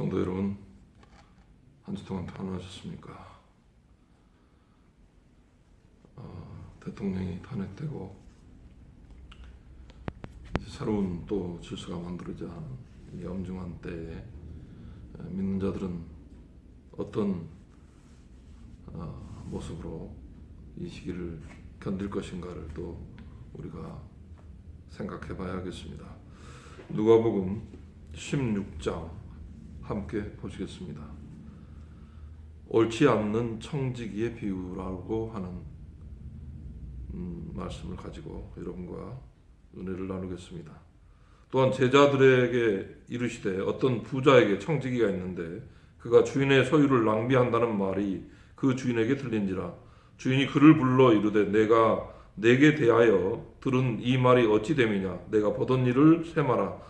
성도 여러분, 한 주 동안 평안하셨습니까? 어, 대통령이 탄핵되고 새로운 또 질서가 만들어져 이 엄중한 때에 에, 믿는 자들은 어떤 어, 모습으로 이 시기를 견딜 것인가를 또 우리가 생각해 봐야겠습니다. 누가복음 16장 함께 보시겠습니다. 옳지 않는 청지기의 비유라고 하는 음, 말씀을 가지고 여러분과 은혜를 나누겠습니다. 또한 제자들에게 이르시되 어떤 부자에게 청지기가 있는데 그가 주인의 소유를 낭비한다는 말이 그 주인에게 들린지라 주인이 그를 불러 이르되 내가 내게 대하여 들은 이 말이 어찌 됨이냐 내가 보던 일을 세마라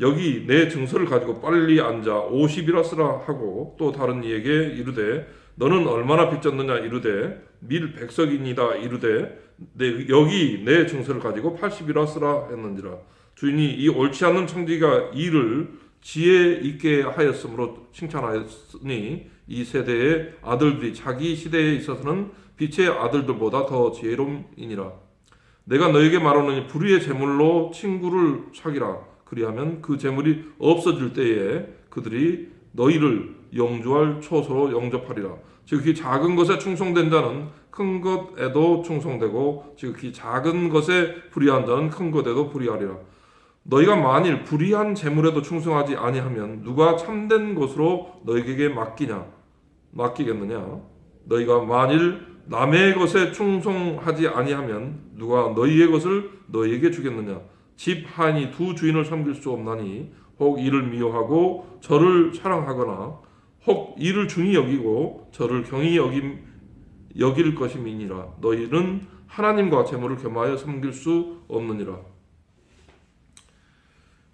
여기 내 증서를 가지고 빨리 앉아 50이라 쓰라 하고 또 다른 이에게 이르되 너는 얼마나 빚졌느냐 이르되 밀 백석이니다 이르되 내, 여기 내 증서를 가지고 80이라 쓰라 했는지라. 주인이 이 옳지 않는 청지가 이를 지혜 있게 하였으므로 칭찬하였으니 이 세대의 아들들이 자기 시대에 있어서는 빛의 아들들보다 더 지혜로움이니라. 내가 너에게 말하노니 불의의 재물로 친구를 사기라 그리하면 그 재물이 없어질 때에 그들이 너희를 영주할 초소로 영접하리라. 지극히 작은 것에 충성된 자는 큰 것에도 충성되고 지극히 작은 것에 불의한 자는 큰 것에도 불의하리라. 너희가 만일 불의한 재물에도 충성하지 아니하면 누가 참된 것으로 너희에게 맡기냐? 맡기겠느냐? 너희가 만일 남의 것에 충성하지 아니하면 누가 너희의 것을 너희에게 주겠느냐 집 하인이 두 주인을 섬길 수 없나니 혹 이를 미워하고 저를 사랑하거나 혹 이를 중히 여기고 저를 경히 여김 여길 것임이니라 너희는 하나님과 재물을 겸하여 섬길 수 없느니라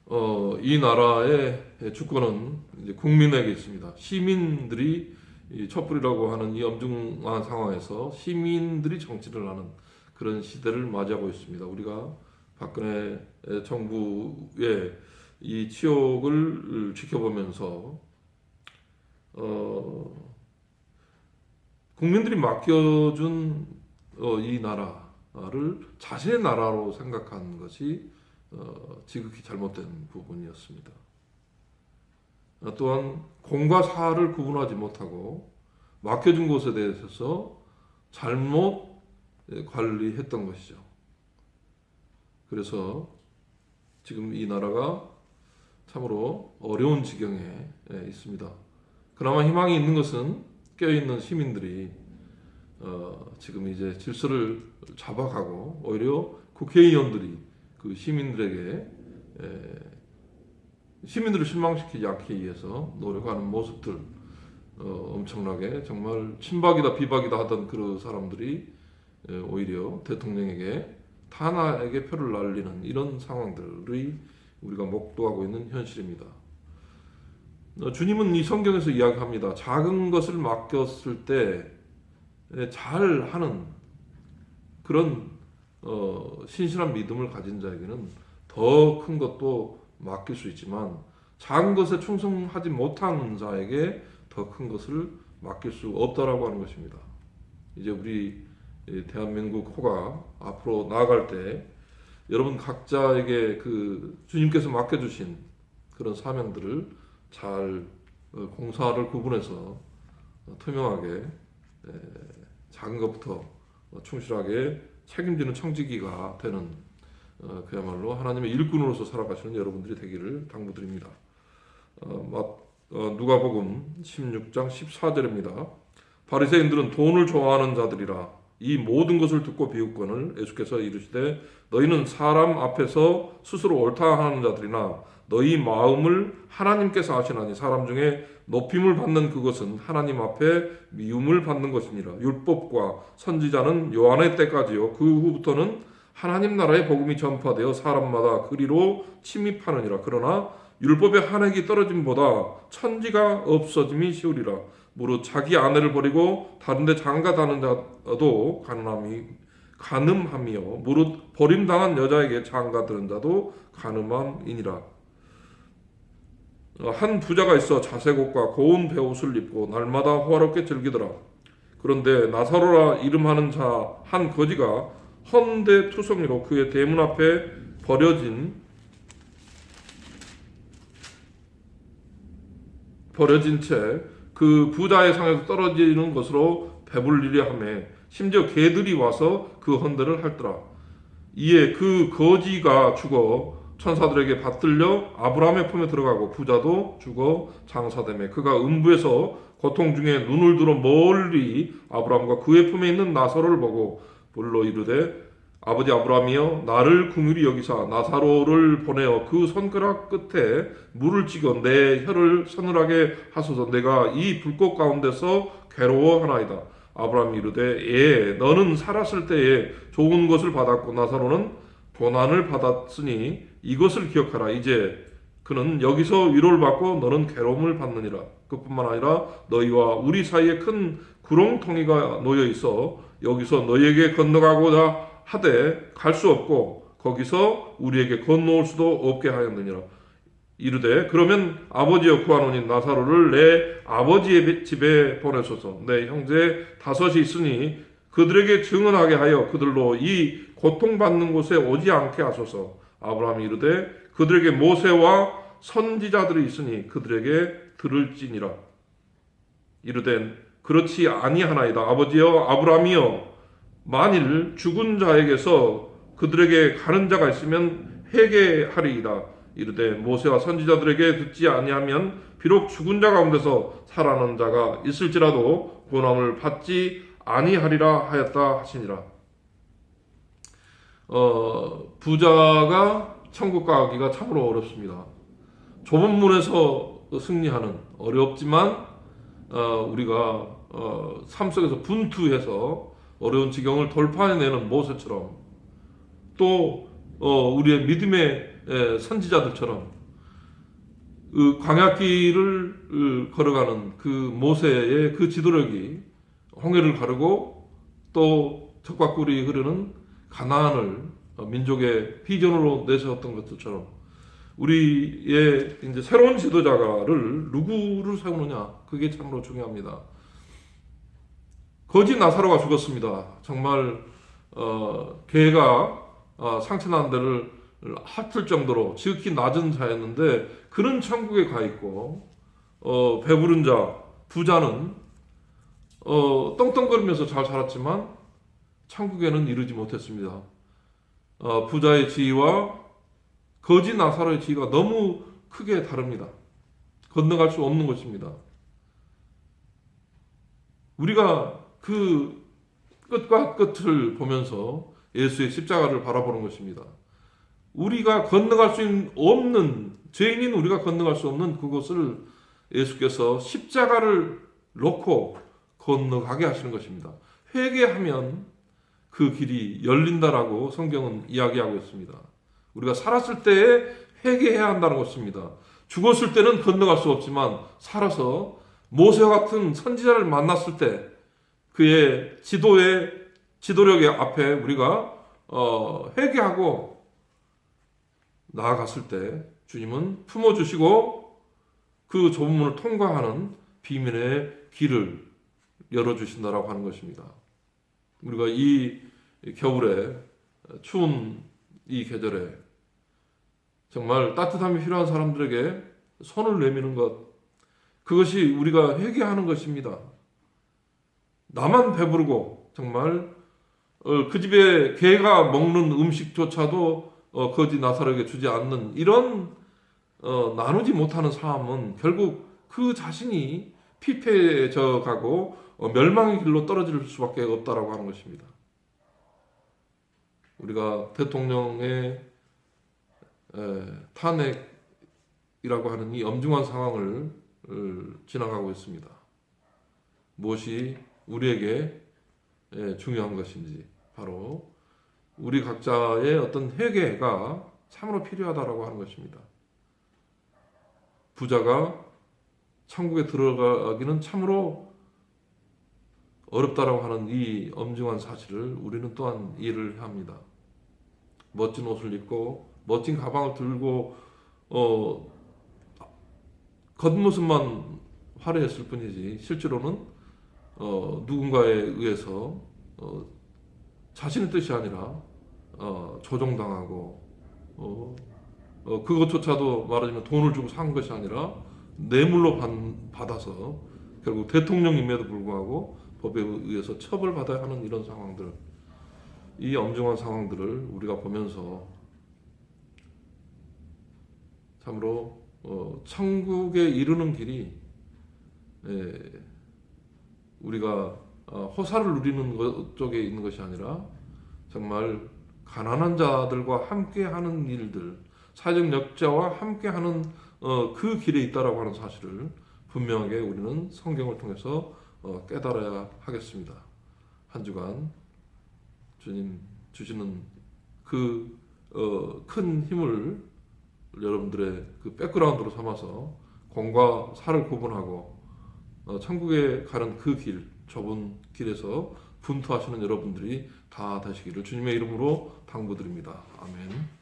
어, 이 나라의 주권은 이제 국민에게 있습니다. 시민들이 이 촛불이라고 하는 이 엄중한 상황에서 시민들이 정치를 하는 그런 시대를 맞이하고 있습니다. 우리가 박근혜 정부의 이 치욕을 지켜보면서 어, 국민들이 맡겨준 어, 이 나라를 자신의 나라로 생각한 것이 어, 지극히 잘못된 부분이었습니다. 어, 또한 공과 사를 구분하지 못하고 맡겨준 것에 대해서 잘못 예, 관리했던 것이죠. 그래서 지금 이 나라가 참으로 어려운 지경에 예, 있습니다. 그나마 희망이 있는 것은 깨어있는 시민들이 어, 지금 이제 질서를 잡아가고 오히려 국회의원들이 그 시민들에게 에, 시민들을 실망시키지 않기 위해서 노력하는 모습들 어, 엄청나게 정말 친박이다 비박이다 하던 그 사람들이 에, 오히려 대통령에게 타나에게 표를 날리는 이런 상황들이 우리가 목도하고 있는 현실입니다. 어, 주님은 이 성경에서 이야기합니다. 작은 것을 맡겼을 때 잘 하는 그런 어, 신실한 믿음을 가진 자에게는 더 큰 것도 맡길 수 있지만 작은 것에 충성하지 못한 자에게 더 큰 것을 맡길 수 없다라고 하는 것입니다. 이제 우리 대한민국 호가 앞으로 나아갈 때 여러분 각자에게 그 주님께서 맡겨주신 그런 사명들을 잘 어, 공사를 구분해서 투명하게 작은 것부터 충실하게 책임지는 청지기가 되는 어, 그야말로 하나님의 일꾼으로서 살아가시는 여러분들이 되기를 당부드립니다. 어, 마, 어, 누가복음 16장 14절입니다. 바리새인들은 돈을 좋아하는 자들이라 이 모든 것을 듣고 비웃건을 예수께서 이르시되 너희는 사람 앞에서 스스로 옳다 하는 자들이나 너희 마음을 하나님께서 아시나니 사람 중에 높임을 받는 그것은 하나님 앞에 미움을 받는 것이니라. 율법과 선지자는 요한의 때까지요. 그 후부터는 하나님 나라의 복음이 전파되어 사람마다 그리로 침입하느니라. 그러나 율법의 한 획이 떨어짐보다 천지가 없어짐이 쉬우리라 무릇 자기 아내를 버리고 다른데 장가다는 자도 가늠함이 가늠함이요. 무릇 버림당한 여자에게 장가드는 자도 가늠함이니라. 어, 한 부자가 있어 자색 옷과 고운 배옷을 입고 날마다 호화롭게 즐기더라. 그런데 나사로라 이름하는 자 한 거지가 헌데 투성이로 그의 대문 앞에 버려진 버려진 채 그 부자의 상에서 떨어지는 것으로 배불리려 하며 심지어 개들이 와서 그 헌데를 핥더라. 이에 그 거지가 죽어 천사들에게 받들려 아브라함의 품에 들어가고 부자도 죽어 장사되매 그가 음부에서 고통 중에 눈을 들어 멀리 아브라함과 그의 품에 있는 나사로를 보고 불러 이르되 아버지 아브라함이여 나를 궁휼히 여기사 나사로를 보내어 그 손가락 끝에 물을 찍어 내 혀를 서늘하게 하소서. 내가 이 불꽃 가운데서 괴로워하나이다. 아브라함이 이르되 예 너는 살았을 때에 좋은 것을 받았고 나사로는 고난을 받았으니 이것을 기억하라. 이제 그는 여기서 위로를 받고 너는 괴로움을 받느니라. 그뿐만 아니라 너희와 우리 사이에 큰 구렁텅이가 놓여 있어 여기서 너희에게 건너가고자 하되 갈 수 없고 거기서 우리에게 건너올 수도 없게 하였느니라. 이르되 그러면 아버지여 구하노니 나사로를 내 아버지의 집에 보내소서. 내 형제 다섯이 있으니 그들에게 증언하게 하여 그들로 이 고통받는 곳에 오지 않게 하소서. 아브라함이 이르되 그들에게 모세와 선지자들이 있으니 그들에게 들을지니라. 이르되 그렇지 아니하나이다. 아버지여 아브라함이여 만일 죽은 자에게서 그들에게 가는 자가 있으면 회개하리이다. 이르되 모세와 선지자들에게 듣지 아니하면 비록 죽은 자 가운데서 살아난 자가 있을지라도 고난을 받지 아니하리라 하였다 하시니라. 어, 부자가 천국 가기가 참으로 어렵습니다. 좁은 문에서 승리하는 어렵지만 어, 우리가 어, 삶 속에서 분투해서 어려운 지경을 돌파해내는 모세처럼 또 어, 우리의 믿음의 에, 선지자들처럼 그 광야길을 걸어가는 그 모세의 그 지도력이 홍해를 가르고 또 적과 꿀이 흐르는 가나안을 어, 민족의 비전으로 내세웠던 것들처럼 우리의 이제 새로운 지도자가를 누구를 세우느냐 그게 참으로 중요합니다. 거지 나사로가 죽었습니다. 정말 어, 개가 어, 상처난 데를 핥을 정도로 지극히 낮은 자였는데 그는 천국에 가 있고 어, 배부른 자 부자는 어, 떵떵거리면서 잘 살았지만 천국에는 이르지 못했습니다. 어, 부자의 지위와 거지 나사로의 지위가 너무 크게 다릅니다. 건너갈 수 없는 것입니다. 우리가 그 끝과 끝을 보면서 예수의 십자가를 바라보는 것입니다. 우리가 건너갈 수 없는 죄인인 우리가 건너갈 수 없는 그곳을 예수께서 십자가를 놓고 건너가게 하시는 것입니다. 회개하면 그 길이 열린다라고 성경은 이야기하고 있습니다. 우리가 살았을 때에 회개해야 한다는 것입니다. 죽었을 때는 건너갈 수 없지만 살아서 모세와 같은 선지자를 만났을 때 그의 지도의 지도력의 앞에 우리가 어, 회개하고 나아갔을 때 주님은 품어주시고 그 좁은 문을 통과하는 비밀의 길을 열어주신다라고 하는 것입니다. 우리가 이 겨울에 추운 이 계절에 정말 따뜻함이 필요한 사람들에게 손을 내미는 것 그것이 우리가 회개하는 것입니다. 나만 배부르고 정말 어, 그 집에 개가 먹는 음식조차도 어, 거지 나사로에게 주지 않는 이런 어, 나누지 못하는 삶은 결국 그 자신이 피폐해져 가고 어, 멸망의 길로 떨어질 수밖에 없다라고 하는 것입니다. 우리가 대통령의 에, 탄핵 하는 이 엄중한 상황을 어, 지나가고 있습니다. 무엇이 우리에게 예, 중요한 것인지 바로 우리 각자의 어떤 회개가 참으로 필요하다라고 하는 것입니다. 부자가 천국에 들어가기는 참으로 어렵다라고 하는 이 엄중한 사실을 우리는 또한 이해를 합니다. 멋진 옷을 입고 멋진 가방을 들고 어 겉모습만 화려했을 뿐이지 실제로는 어 누군가에 의해서 어 자신의 뜻이 아니라 어 조종당하고 어, 어 그것조차도 말하자면 돈을 주고 산 것이 아니라 뇌물로 받, 받아서 결국 대통령임에도 불구하고 법에 의해서 처벌받아야 하는 이런 상황들 이 엄중한 상황들을 우리가 보면서 참으로 어, 천국에 이르는 길이 에, 우리가 어, 호사를 누리는 것 쪽에 있는 것이 아니라 정말 가난한 자들과 함께 하는 일들 사회적 역자와 함께 하는 어, 그 길에 있다라고 하는 사실을 분명하게 우리는 성경을 통해서 어, 깨달아야 하겠습니다. 한 주간 주님 주시는 그 큰 힘을 여러분들의 그 백그라운드로 삼아서 공과 사를 구분하고 어, 천국에 가는 그 길, 좁은 길에서 분투하시는 여러분들이 다 되시기를 주님의 이름으로 당부드립니다. 아멘.